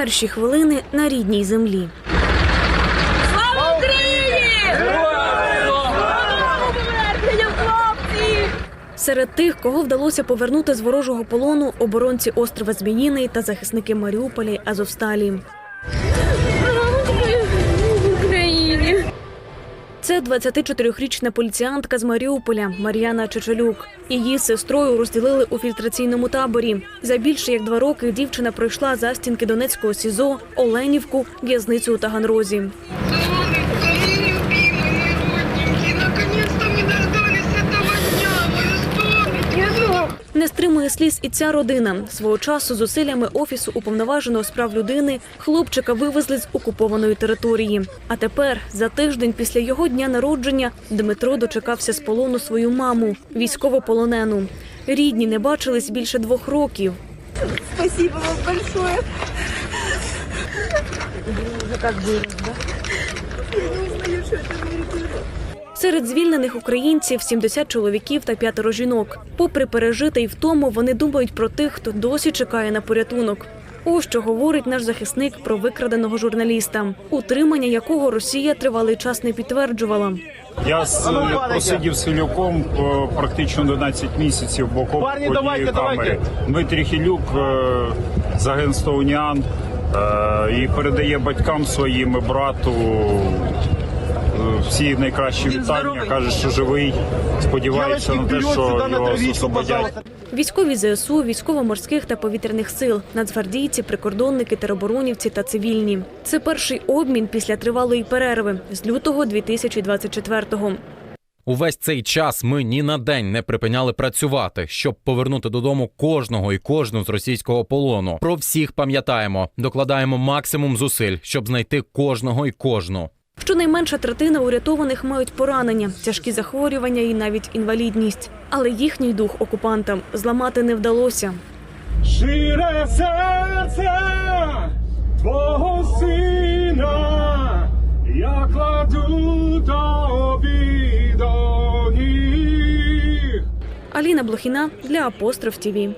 Перші хвилини на рідній землі. Слава Україні! Серед тих, кого вдалося повернути з ворожого полону, оборонці острова Зміїний та захисники Маріуполі Азовсталі. Це 24-річна поліціянтка з Маріуполя Мар'яна Чечелюк. Її сестрою розділили у фільтраційному таборі. За більше як два роки дівчина пройшла застінки Донецького СІЗО, Оленівку, в'язницю у Таганрозі. Не стримує сліз і ця родина. Свого часу зусиллями офісу уповноваженого з прав людини хлопчика вивезли з окупованої території. А тепер, за тиждень після його дня народження, Дмитро дочекався з полону свою маму, військовополонену. Рідні не бачились більше двох років. Спасибо вам большое. Серед звільнених українців 70 чоловіків та п'ятеро жінок. Попри пережите й втому, вони думають про тих, хто досі чекає на порятунок. Ось що говорить наш захисник про викраденого журналіста, утримання якого Росія тривалий час не підтверджувала. Я просидів з Хилюком е, практично 11 місяців Парні, однієї камери. давайте. Дмитрій Хилюк е, з агентства Уніан е, і передає батькам своїм і брату всі найкращі вітання. Каже, що живий. Сподівається на те, що його освободять. Військові ЗСУ, військово-морських та повітряних сил, нацгвардійці, прикордонники, тероборонівці та цивільні. Це перший обмін після тривалої перерви з лютого 2024-го. Увесь цей час ми ні на день не припиняли працювати, щоб повернути додому кожного і кожну з російського полону. Про всіх пам'ятаємо, докладаємо максимум зусиль, щоб знайти кожного і кожну. Щонайменша третина урятованих мають поранення, тяжкі захворювання і навіть інвалідність. Але їхній дух окупантам зламати не вдалося. Шире серце твого сина, я кладу тобі до ніг. Аліна Блохіна для Апостроф ТІВІ.